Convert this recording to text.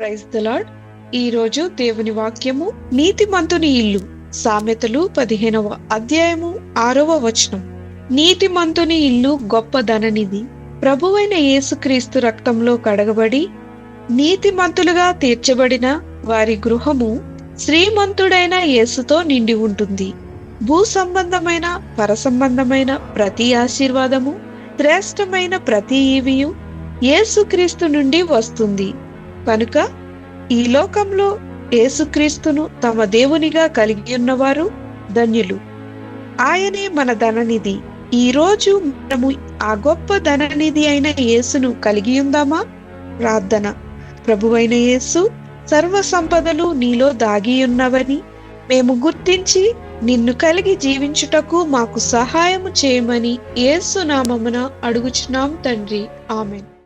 Praise the lord. ఈ రోజు దేవుని వాక్యము నీతిమంతుని ఇల్లు. సామెతలు పదిహేనవ అధ్యాయము ఆరవ వచనం. నీతిమంతుని ఇల్లు గొప్ప ధననిధి ప్రభువైన యేసుక్రీస్తు రక్తంలో కడగబడి నీతిమంతులుగా తీర్చబడిన వారి గృహము శ్రీమంతుడైన యేసుతో నిండి ఉంటుంది. భూ సంబంధమైన పరసంబంధమైన ప్రతి ఆశీర్వాదము శ్రేష్టమైన ప్రతి ఈవియు యేసుక్రీస్తు నుండి వస్తుంది. కనుక ఈ లోకంలో యేసుక్రీస్తును తమ దేవునిగా కలిగి ఉన్నవారు ధన్యులు. ఆయనే మన ధననిధి. ఈరోజు మనము ఆ గొప్ప ధననిధి అయిన యేసును కలిగి ఉందామా? ప్రార్థన. ప్రభువైన యేసు సర్వ సంపదలు నీలో దాగి ఉన్నవని మేము గుర్తించి నిన్ను కలిగి జీవించుటకు మాకు సహాయము చేయమని యేసు నామమున అడుగుచున్నాం తండ్రి. ఆమెన్.